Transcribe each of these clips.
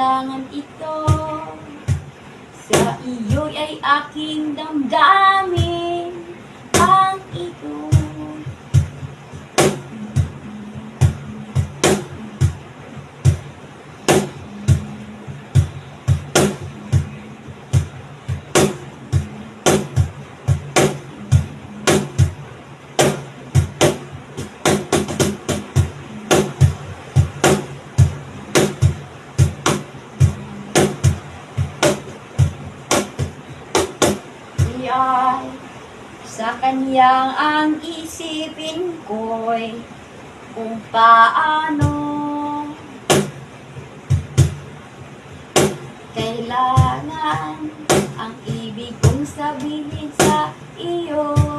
Kailangan ito sa iyo'y ay aking damdamin. Ang ito. Iyay sa kanyang ang isipin ko'y kung paano kailangan ang ibig kong sabihin sa iyo.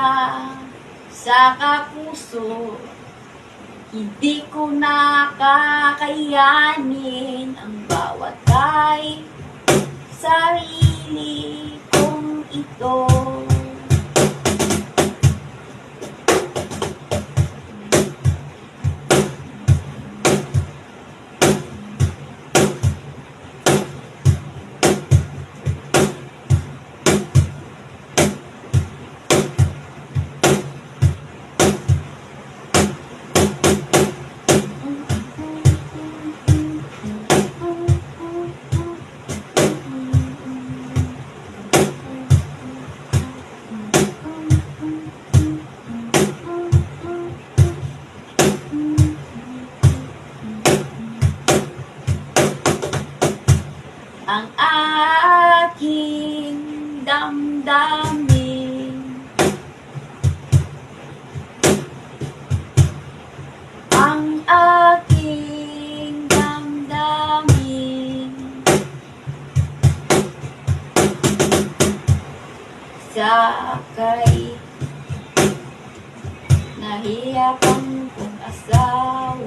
Inda sa kapuso Hindi ko nakakayanin Ang bawat kay sarili kong ito ang aking damdamin. Ang aking damdamin. Sa kay nahiyakan kong asawa